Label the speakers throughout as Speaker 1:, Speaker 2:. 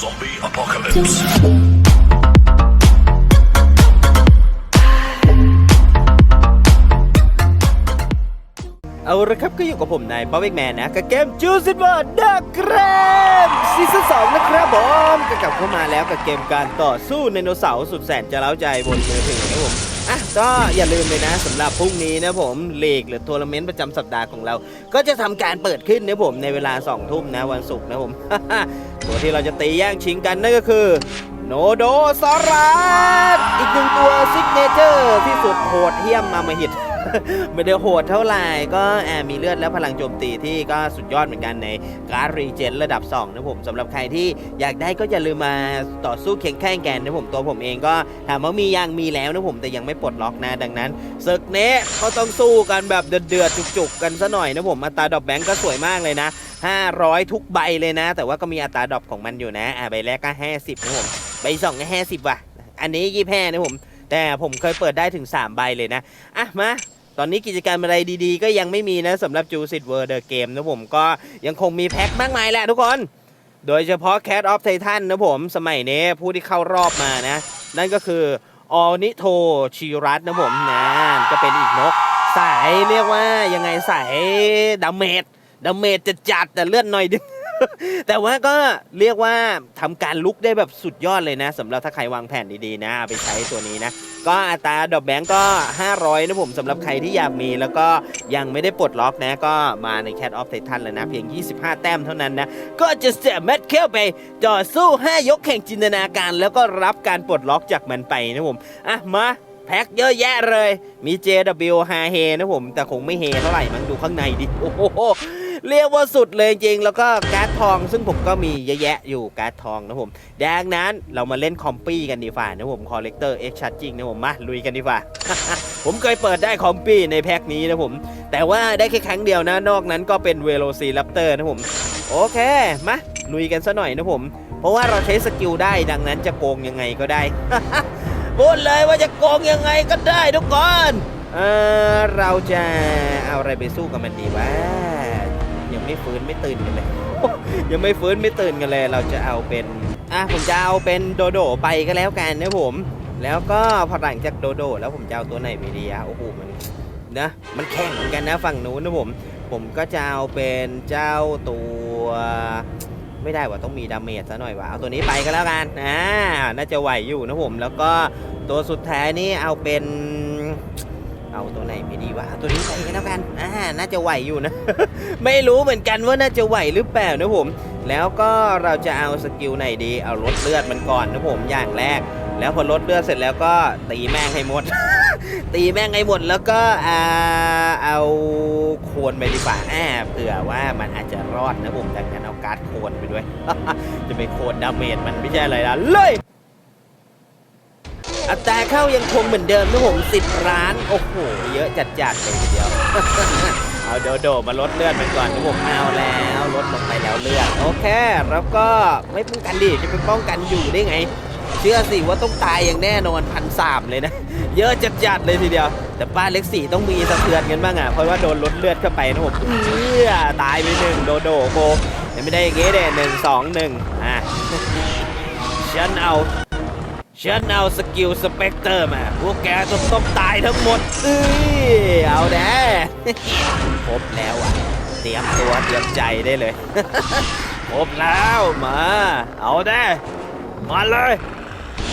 Speaker 1: Zombie apocalypse.
Speaker 2: เอาละครับก็อยู่กับผมนายป๊อปเอกแมนนะกับเกมจูซิบอร์ดักแกรมซีซั่นสองนะครับผมก็กลับเข้ามาแล้วกับเกมการต่อสู้ไดโนเสาร์สุดแสนจะเล้าใจบนมือถือนะผม อะก็อย่าลืมเลยนะสำหรับพรุ่งนี้นะผมลีกหรือทัวร์นาเมนต์ประจำสัปดาห์ของเรา ก็จะทำการเปิดขึ้นนะผมในเวลา2ทุ่มนะวันศุกร์นะผม ตัวที่เราจะตีแย่งชิงกันนั่นก็คือโนโดซอรัสอีกหนึ่งตัวซิกเนเจอร์ที่สุดโหดเหี้ยมมามาหิต ไม่ได้โหดเท่าไหร่ก็แอบมีเลือดและพลังโจมตีที่ก็สุดยอดเหมือนกันในการรีเจนระดับ 2 นะผมสำหรับใครที่อยากได้ก็อย่าลืมมาต่อสู้เคียงแข่งกันนะผมตัวผมเองก็ถามว่ามียังมีแล้วนะผมแต่ยังไม่ปลดล็อกนะดังนั้นศึกเนี้ก็ต้องสู้กันแบบเดือดๆจุกๆ กันซะหน่อยนะผมอัตราดอกแบงก์ก็สวยมากเลยนะ 500 ทุกใบเลยนะ แต่ว่าก็มีอัตราดอกของมันอยู่นะอ่าใบแรกก็ 50นะผมใบสองก็50ว่ะอันนี้ยี่แพ้นะผมแต่ผมเคยเปิดได้ถึง 3 ใบเลยนะ อะ มา ตอนนี้กิจกรรมอะไรดีๆ ก็ยังไม่มีนะสำหรับจูสิ w เวอร์เดอะเกมนะผมก็ยังคงมีแพ็คมากมายแหละทุกคน โดยเฉพาะ Cat of Titan นะผม สมัยนี้ผู้ที่เข้ารอบมานะ นั่นก็คือออนิโทชิรัตนะผมนะก็เป็นอีกนก สายเรียกว่ายังไงสายดาเมจดาเมจจะจัดแต่เลือดหน่อยดึงแต่ว่าก็เรียกว่าทำการลุกได้แบบสุดยอดเลยนะสำหรับถ้าใครวางแผนดีๆนะ ไปใช้ตัวนี้นะ ก็อัตราดอกแบงก์ก็ 500นะผมสำหรับใครที่อยากมี แล้วก็ยังไม่ได้ปลดล็อกนะ ก็มาใน Cat of Titan แล้วนะ เพียง 25 แต้มเท่านั้นนะ ก็จะสามารถเข้าไปต่อสู้ 5 ยกแข่งจินตนาการ แล้วก็รับการปลดล็อกจากมันไปนะผมอะมาแพ็คเยอะแยะเลย มี JW ฮาเฮนะผม แต่คงไม่เฮเท่าไหร่มั้งดูข้างในดิ โอ้โห เรียกว่าสุดเลยจริง แล้วก็การ์ดทอง ซึ่งผมก็มีเยอะแยะอยู่การ์ดทองนะผมดังนั้นเรามาเล่นคอมปี้กันดีฝ่านะผมคอลเลกเตอร์เอ็กชัดจริงนะผมมาลุยกันดีฝ่าผมเคยเปิดได้คอมปี้ในแพ็คนี้นะผม แต่ว่าได้แค่ครั้งเดียวนะนอกนั้นก็เป็นเวโรซีรัปเตอร์นะผมโอเคมาลุยกันซะหน่อยนะผม เพราะว่าเราใช้สกิลได้ดังนั้นจะโกงยังไงก็ได้พูดเลยว่าจะโกงยังไงก็ได้ทุกคน เออเราจะเอาอะไรไปสู้กับมันดีวะ ยังไม่ฟื้นไม่ตื่นกันเลย ยังไม่ฟื้นไม่ตื่นกันเลย เราจะเอาเป็นอะผมจะเอาเป็นโดโดไปก็แล้วกันนะผม แล้วก็พอหลังจากโดโด แล้วผมจะเอาตัวไหนไปดีอะโอ้โหมันนะมันแข่งเหมือนกันนะฝั่งนู้นนะผม ผมก็จะเอาเป็นเจ้าตัวไม่ได้ว่าต้องมีดาเมจซะหน่อยว่ะเอาตัวนี้ไปก็แล้วกันอ่าน่าจะไหวอยู่นะผม แล้วก็ตัวสุดท้ายนี่เอาเป็น เอาตัวไหนไม่ดีวะตัวนี้ไปก็แล้วกันอ่าน่าจะไหวอยู่นะ ไม่รู้เหมือนกันว่าน่าจะไหวหรือเปล่านะผม แล้วก็เราจะเอาสกิลไหนดี เอาลดเลือดมันก่อนนะผมอย่างแรก แล้วพอลดเลือดเสร็จแล้วก็ตีแม่งให้หมด ตีแม่งให้หมดแล้วก็อ่าเอาโคนไปดีกว่าอ่าเผื่อว่ามันอาจจะรอดนะผมดังนั้นเอาการ์ดโคนไปด้วย จะไปโคนดาเมจมันไม่ใช่อะไรนะเลย อัตราเข้ายังคงเหมือนเดิมนะผมสิบล้าน โอ้โห เยอะจัดๆเลยทีเดียว เอาโดโดมาลดเลือดมันก่อนนะผมเอาแล้วลดลงไปแล้วเลือดโอเคแล้วก็ไม่ป้องกันดิจะไปป้องกันอยู่ได้ไง เชื่อสิว่าต้องตายอย่างแน่นอนพันสามเลยนะ เยอะจัดๆเลยทีเดียว แต่ป้านเล็กสี่ต้องมีสะเทือนกันบ้างอะเพราะว่าโดนลดเลือดเข้าไปนะผมเอื้อตายไปหนึ่งโดโดโกยังไม่ได้อย่างงี้เด้หนึ่งสองหนึ่งอะฉันเอา ฉันเอาสกิลสเปกเตอร์มา พวกแกต้องต้องตายทั้งหมด เอ้ยเอาแน่ครบแล้วอะ เตรียมตัวเตรียมใจได้เลย ครบแล้วมา เอาแน่มาเลย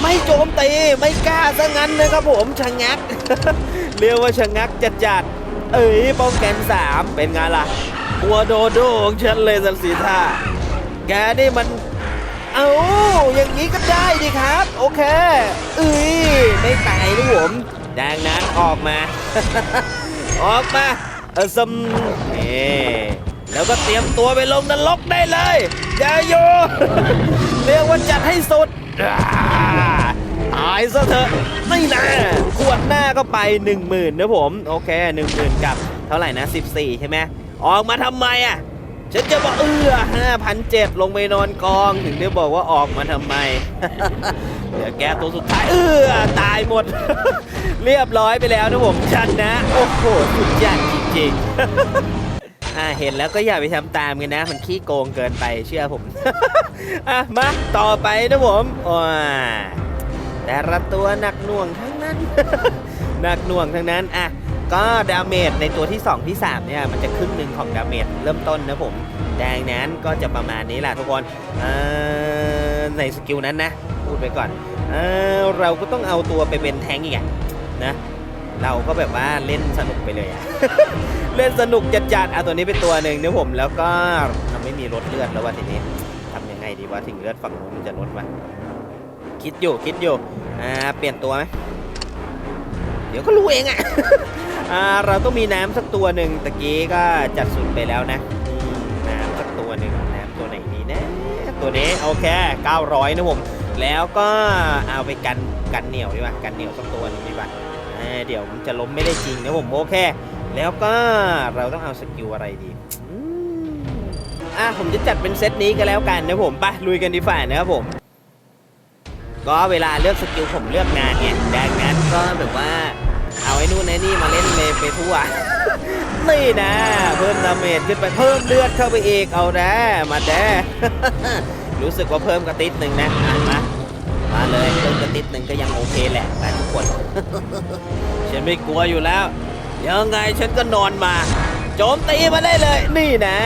Speaker 2: ไม่โจมตี ไม่กล้าซะงั้นนะครับผมชะงัก เรียกว่าชะงักจัดจัดๆเอ้ยป้องกันสามเป็นไงล่ะหัวโดโดของฉันเลยสันสีท่าแกนี่มัน เอาอย่างนี้ก็ได้ดีครับ โอเคเอ้ยไม่ตายนะผมดังนั้นออกมา ออกมาเออซัมนี่แล้วก็เตรียมตัวไปลงนรกได้เลยอย่าอยู่เรียกว่าจัดให้สุดตายซะเถอะไม่น่าขวดหน้าก็ไป 1 0,000นะผม โอเค 1 0,000 กับ เท่าไหร่นะ 14 ใช่ไหมออกมาทำไมอะ ฉันจะบอกเอื้อ5,007ลงไปนอนกองถึงได้บอกว่าออกมาทำไม เดี๋ยวแกตัวสุดท้ายเอือตายหมด เรียบร้อยไปแล้วนะผมชันนะ โอ้โหสุดยอดจริงๆอ่าเห็นแล้วก็อย่าไปทำตามกันนะ มันขี้โกงเกินไปเชื่อผม อะมาต่อไปนะผมว้าแต่ละตัวหนักหน่วงทั้งนั้น หนักหน่วงทั้งนั้นอะ ก็ดาเมจในตัวที่ 2 ที่ 3 เนี่ย มันจะครึ่งหนึ่งของดาเมจเริ่มต้นนะผม แดงนั้นก็จะประมาณนี้แหละทุกคนในสกิลนั้นนะ พูดไปก่อนเออเราก็ต้องเอาตัวไปเป็นแทงอีกอะนะ เราก็แบบว่าเล่นสนุกไปเลยอะเล่นสนุกจัดๆอะตัวนี้เป็นตัวหนึ่งนะผมแล้วก็เราไม่มีลดเลือดแล้วว่าทีนี้ทำยังไงดีว่าถึงเลือดฝั่งนู้นมันจะลดวะคิดอยู่คิดอยู่อ่าเปลี่ยนตัวไหมเดี๋ยวก็รู้เองอะ อ่าเราต้องมีน้ำสักตัวหนึ่งตะกี้ก็จัดสุดไปแล้วนะน้ำสักตัวหนึ่งน้ำตัวไหนดีนะ ตัวนี้โอเค 900 นะผม แล้วก็เอาไปกันกันเหนียวดีกว่ากันเหนียวสักตัวหนึงดีกว่าเดี๋ยวมันจะล้มไม่ได้จริงนะผมโอเค แล้วก็เราต้องเอาสกิลอะไรดีอืมอะผมจะจัดเป็นเซตนี้ก็แล้วกันนะผมไปลุยกันดีฝ่านะครับผมก็เวลาเลือกสกิลผมเลือกงานไงดังนั้นก็แบบว่า ไอ้นู่นไอ้นี่มาเล่นเลยไปทั่วนี่นะ เพิ่มดาเมจขึ้นไปเพิ่มเลือดเข้าไปอีกเอานะมาแด้รู้สึกว่าเพิ่มกระติดหนึ่งนะอะมามาเลยเพิ่มกระติดหนึ่งก็ยังโอเคแหละนะทุกคนฉันไม่กลัวอยู่แล้วยังไงฉันก็นอนมาโจมตีมาได้เลย นี่นะ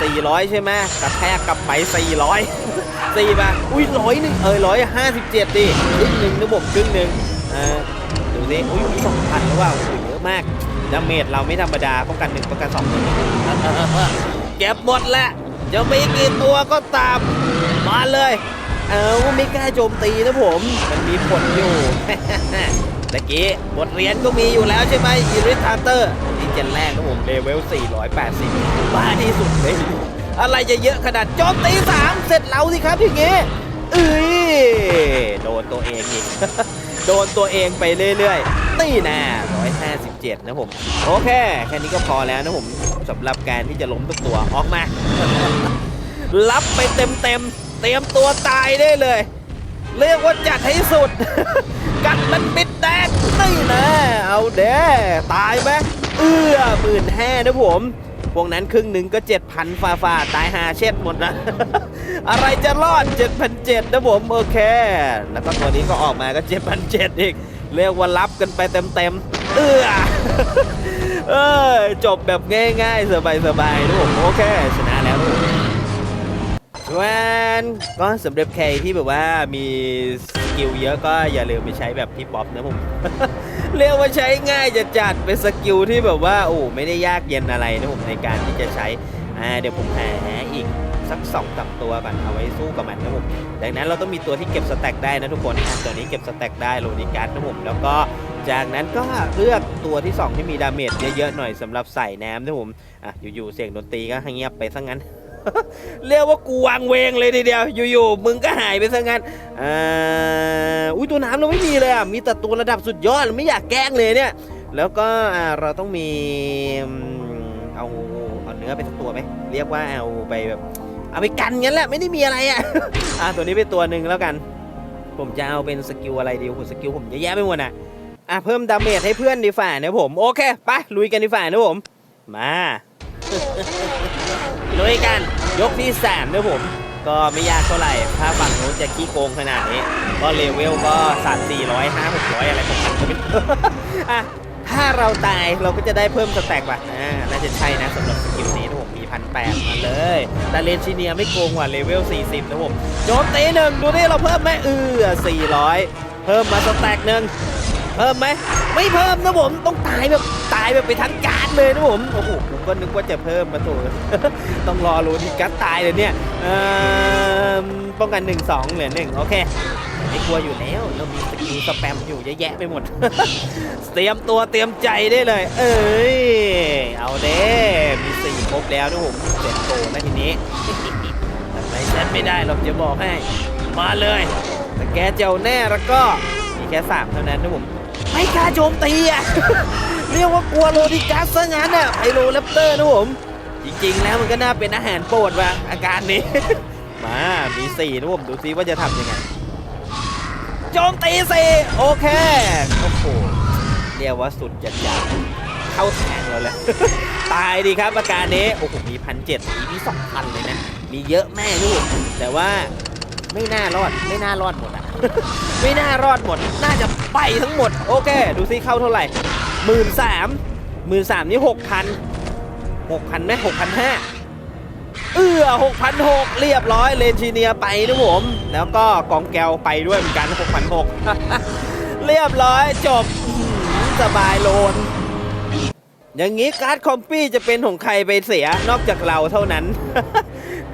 Speaker 2: 400 ใช่ไหมกระแทกกลับไป 400สี่ป่ะอุ้ยร้อยหนึ่งเออร้อยห้าสิบเจ็ดดิครึ่งหนึ่งนะผมครึ่งหนึ่งอ่า ดูสิอุ้ยมีสองพันแล้วว่าโอ้โหเยอะมากดาเมจเราไม่ธรรมดาป้องกันหนึ่งป้องกันสองเก็บหมดแล้วจะมีกี่ตัวก็ตามมาเลย เอาไม่กล้าโจมตีนะผม มันมีผลอยู่ตะกี้บทเรียนก็มีอยู่แล้วใช่ไหมอิริทาเตอร์นี่เจนแรกนะผมเลเวล 480 บ้าที่สุดเลยอะไรจะเยอะขนาดโจมตีสามเสร็จเราสิครับอย่างงี้ เอ้ยโดนตัวเองอีก โดนตัวเองไปเรื่อยๆนี่นะ157 นะผม โอเค แค่นี้ก็พอแล้วนะผมสำหรับการที่จะล้มทุกตัวออกมา รับไปเต็มๆเตรียมตัวตายได้เลย เรียกว่าจัดให้สุด กัดมันปิดแดกนี่นะ เอาเด้ตายไหมเอื้อหมื่นแห่นะผม พวกนั้นครึ่งหนึ่งก็ 7,000ฝ่าฝ่าตายหาเช็ดหมดนะ อะไรจะรอด 7,700นะผม โอเค แล้วก็ตัวนี้ก็ออกมาก็ 7,700 อีก เรียกว่ารับกันไปเต็มๆ เอื้อเออจบแบบง่ายๆ สบายๆนะผมโอเค ชนะแล้วนะผมส่วนก็สำหรับใครที่แบบว่ามีสกิลเยอะก็อย่าลืมไปใช้แบบพี่ป๊อปนะผม เรียกว่าใช้ง่ายจะจัดเป็นสกิลที่แบบว่าโอ้ไม่ได้ยากเย็นอะไรนะผมในการที่จะใช้อ่าเดี๋ยวผมหาอีกสักสองสามตัวก่อนเอาไว้สู้กับมันนะผมดังนั้นเราต้องมีตัวที่เก็บสแต็กได้นะทุกคนอะตัวนี้เก็บสแต็กได้โรนิการนะผมแล้วก็จากนั้นก็เลือกตัวที่สองที่มีดาเมจเยอะๆหน่อยสำหรับใส่น้ำนะผมอะอยู่ๆเสียงดนตรีก็เงียบไปซะงั้น เรียกว่ากูวางเวงเลยทีเดียว อยู่ๆ มึงก็หายไปซะงั้นอ่าอุ้ยตัวน้ำเราไม่มีเลยอะ มีแต่ตัวระดับสุดยอดไม่อยากแกล้งเลยเนี่ย แล้วก็อ่าเราต้องมีเอาเอาเนื้อไปสักตัวไหมเรียกว่าเอาไปแบบเอาไปกันงั้นแหละไม่ได้มีอะไรอะอ่าตัวนี้เป็นตัวหนึ่งแล้วกัน ผมจะเอาเป็นสกิลอะไรดีโอ้โหสกิลผมเยอะแยะไปหมดอะอะเพิ่มดาเมจให้เพื่อนดีฝ่านะผมโอเคไปลุยกันดีฝ่านะผมมา ลุยกันยกที่สามนะผม ก็ไม่ยากเท่าไหร่ ถ้าฝั่งนู้นจะขี้โกงขนาดนี้ ก็เลเวลก็สามสี่ร้อยห้าหกร้อยอะไรของมันก็ไม่รู้อะถ้าเราตายเราก็จะได้เพิ่มสแต็กว่ะอ่าน่าจะใช่นะสำหรับสกิลนี้นะผมมีพันแปดมาเลย แต่เลนชิเนียไม่โกงว่าเลเวล 40 นะผมโจมตีหนึ่งดูนี่เราเพิ่มไหมเออ400 เพิ่มมาสแต็กหนึ่ง เพิ่มไหมไม่เพิ่มนะผมต้องตายแบบตายแบบไปทั้งการเลยนะผมโอ้โหผมก็นึกว่าจะเพิ่มมาถูกต้องรอรู้ที่กัดตายเลยเนี่ยป้องกัน 1 2เหลือ1โอเคไม่กลัวอยู่แล้วเรามีสกิลสแปมอยู่เยอะแยะไปหมด เตรียมตัวเตรียมใจได้เลย เอ้ยเอาเด้มีสี่ครบแล้วนะผมเสร็จโตแล้วทีนี้ทำไมฉันไม่ได้หรอกจะบอกให้ มาเลยแต่แกเจ้าแน่แล้วก็มีแค่สามเท่านั้นนะผม ไม่กล้าโจมตีอะ เรียกว่ากลัวโรดิกัสซะงั้นอะไพโรแรปเตอร์นะผม จริงๆ แล้วมันก็น่าเป็นอาหารโปรดว่ะอาการนี้ มา มีสี่นะผมดูซิว่าจะทำยังไง โจมตีสี่โอเค โอ้โห เรียกว่าสุดจัดยาเข้าแทงเราเลยตายดีครับอาการนี้ โอ้โห มีพันเจ็ดมีสองพันเลยนะ มีเยอะแม่ลูกแต่ว่าไม่น่ารอด ไม่น่ารอดหมดอะ ไม่น่ารอดหมด น่าจะไปทั้งหมด โอเค ดูซิเข้าเท่าไหร่หมื่นสามหมื่นสามนี่หกพันหกพันไหมหกพันห้าเอื้อหกพันหกเรียบร้อยเลนชีเนียไปนะผม แล้วก็กองแก้วไปด้วยเหมือนกันหกพันหกเรียบร้อยจบสบายโลน อย่างนี้การ์ดคอมปี้จะเป็นของใครไปเสียนอกจากเราเท่านั้น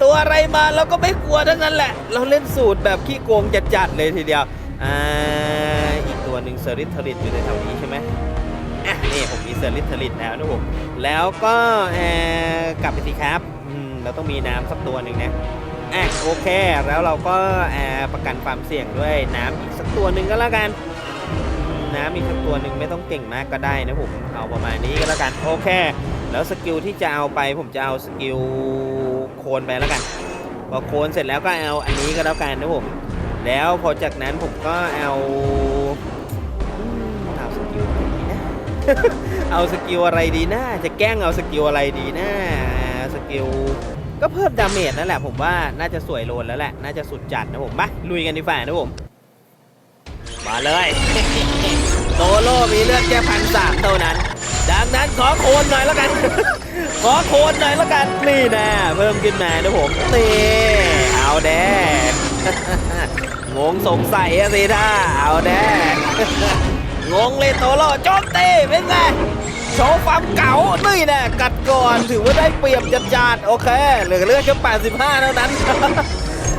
Speaker 2: ตัวอะไรมาเราก็ไม่กลัวทั้งนั้นแหละ เราเล่นสูตรแบบขี้โกงจัดๆเลยทีเดียวอ่าอีกตัวหนึ่งเซอริสทริตอยู่ในแถวนี้ใช่ไหมอะนี่ผมมีเซอริสทริตแล้วนะผมแล้วก็เออกลับไปสิครับอืมเราต้องมีน้ำสักตัวหนึ่งนะอะโอเคแล้วเราก็เอ่อประกันความเสี่ยงด้วยน้ำอีกสักตัวหนึ่งก็แล้วกันน้ำอีกสักตัวหนึ่งไม่ต้องเก่งมากก็ได้นะผมเอาประมาณนี้ก็แล้วกันโอเค แล้วสกิลที่จะเอาไปผมจะเอาสกิล คนไปแล้วกันพอโคนเสร็จแล้วก็เอาอันนี้ก็แล้วกันนะผมแล้วพอจากนั้นผมก็เอาเอาสกิลอะไรดีนะเอาสกิลอะไรดีนะจะแกล้งเอาสกิลอะไรดีนะสกิลก็เพิ่มดาเมจนั่นแหละผมว่าน่าจะสวยโลนแล้วแหละน่าจะสุดจัดนะผมมาลุยกันดีฝ่านะผมมาเลยโตโลมีเลือดแค่พันสามเท่านั้น ดังนั้นขอโคนหน่อยแล้วกัน ขอโคนหน่อยแล้วกัน นี่นะเพิ่มขึ้นมานะผมนี่เอาแด้งงสงสัยสิท่าเอาแด้งงเลยโตโล่โจมตีเป็นไงโชว์ความเก๋านี่แน่กัดก่อนถือว่าได้เปรียบจัดจาดโอเคเหลือเลือดแค่85เท่านั้น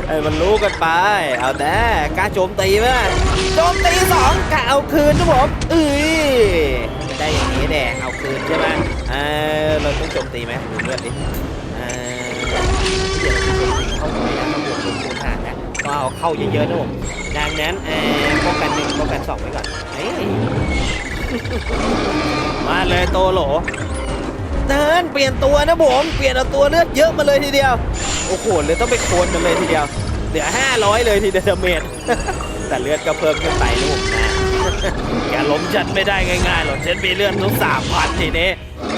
Speaker 2: ไอ้มันรู้กันไป เอาแต่กล้าโจมตีไหมโจมตีสองกะเอาคืนนะผมเอ้ย ได้อย่างนี้แดงเอาคืนใช่ไหมเออเราต้องโจมตีไหมดูเลือดดิเออเดี๋ยวเราจะโจมตีเข้าไปนะตำรวจลงคูณหารนะก็เอาเข้าเยอะๆนะผมดังนั้นเออป้องกันหนึ่งป้องกันสองไว้ก่อนเอ้ยมาเลยโตโหลเดินเปลี่ยนตัวนะผมเปลี่ยนเอาตัวเลือดเยอะมาเลยทีเดียวโอ้โหเลยต้องไปโคนมันเลยทีเดียวเหลือ500เลยทีเดียวเมจแต่เลือดก็เพิ่มขึ้นไปนะผมนะ แกล้มฉันไม่ได้ง่ายๆหรอกฉันมีเลือดทุกสามพันทีนี้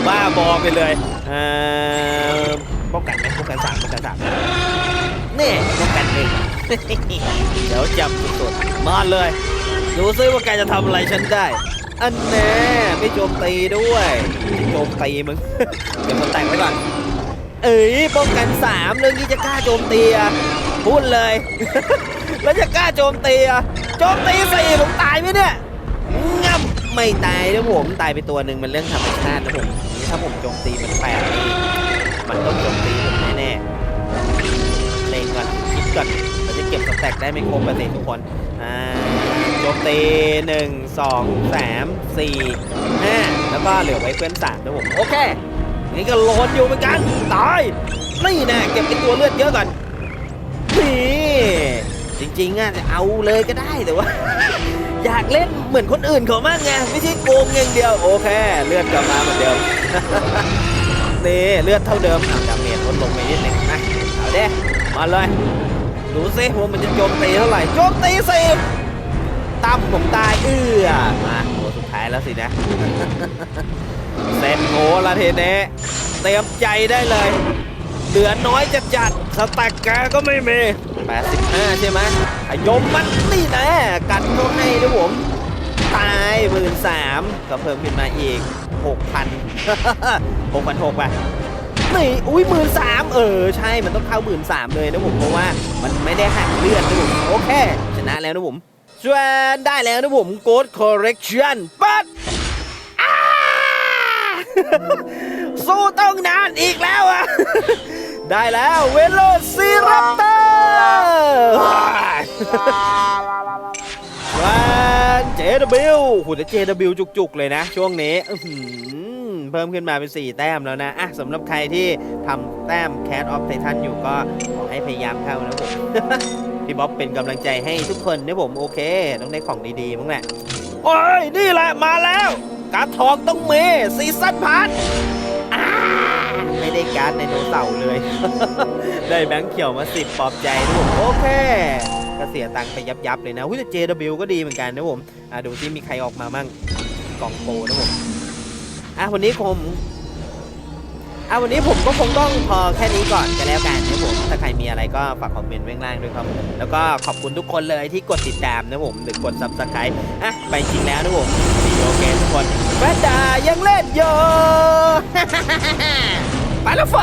Speaker 2: บ้าบอไปเลยเอ่อป้องกันไหมป้องกันสามป้องกันสามนี่ป้องกันหนึ่งเดี๋ยวจับสุดๆมาเลย ดูซิว่าแกจะทำอะไรฉันได้ อันแน่ไม่โจมตีด้วยโจมตีมึงเดี๋ยวมันแต่งไว้ก่อนเอ้ยป้องกันสามเรื่องที่จะกล้าโจมตีอะพูดเลย แล้วจะกล้าโจมตีอะโจมตีสี่ผมตายไหมเนี่ย งับไม่ตายนะผมตายไปตัวหนึ่งมันเรื่องธรรมชาตินะผมนี่ถ้าผมโจมตีมันแปดนี่มันต้องโจมตีผมแน่ๆเล็งก่อนคิดก่อนเราจะเก็บสแต็กได้ไม่ครบกันสิทุกคนอ่าโจมตีหนึ่งสองสามสี่ห้าแล้วก็เหลือไว้เพื่อนสามนะผมโอเคนี่ก็โลนอยู่เหมือนกันตายนี่แน่เก็บไอตัวเลือดเยอะก่อนนี่จริงๆอะเอาเลยก็ได้แต่ว่า อยากเล่นเหมือนคนอื่นเขามากไงไม่ใช่โกงอย่างเดียวโอเค เลือดกลับมาเหมือนเดิมนี่เลือดเท่าเดิมเอาดาเมจลดลงไปนิดหนึ่งนะเอาเด้มาเลยดูซิว่ามันจะโจมตีเท่าไหร่โจมตีสิตั้มผมตายเอื้อมาตัวสุดท้ายแล้วสินะเซ็นโง่ละเทีนี้เตรียมใจได้เลย เหลือน้อยจะจัดสแต็กแกก็ไม่มี85 ใช่ไหมยมมันนี่นะกัดเขาให้ด้วยผมตายหมื่นสามก็เพิ่มขึ้นมาอีก 6,000 6,600ป่ะนี่อุ้ยหมื่นสามเออ ใช่มันต้องเข้าหมื่นสามเลยนะผมเพราะว่ามันไม่ได้หักเลือดนะผมโอเค ชนะแล้วนะผมชวนได้แล้วนะผม Code Correction ปัด สู้ต้องนานอีกแล้วอะได้แล้วเวโลซีรัปเตอร์วันเจดบิวหุ่นเจดบิวจุกๆเลยนะ ช่วงนี้เพิ่มขึ้นมาเป็น 4 แต้มแล้วนะ อะสำหรับใครที่ทำแต้ม Cat of Titan อยู่ก็ขอให้พยายามเข้านะผม พี่บ๊อบเป็นกำลังใจให้ทุกคนนะผมโอเค ต้องได้ของดีๆมั้งแหละโอ้ย นี่แหละมาแล้ว การทองต้องมีซีซั่นพัน การ์ดในโนเสาร์เลย ได้แบงค์เขียวมาสิบปลอบใจนะผมโอเคก็เสียตังค์ไปยับยับๆเลยนะหุ้ยแต่ JW ก็ดีเหมือนกันนะผมอะดูที่มีใครออกมามั่งกล่องโปนะผมอะวันนี้ผมอะวันนี้ผมก็คงต้องพอแค่นี้ก่อนกันแล้วกันนะผมถ้าใครมีอะไรก็ฝากคอมเมนต์ไว้ข้างล่างด้วยครับแล้วก็ขอบคุณทุกคนเลยที่กดติดตามนะผมหรือกด subscribe อะไปจริงแล้วนะผมโอเกมทุกคนแว่ดายังเล่นอยู่ ไปแล้วไฟ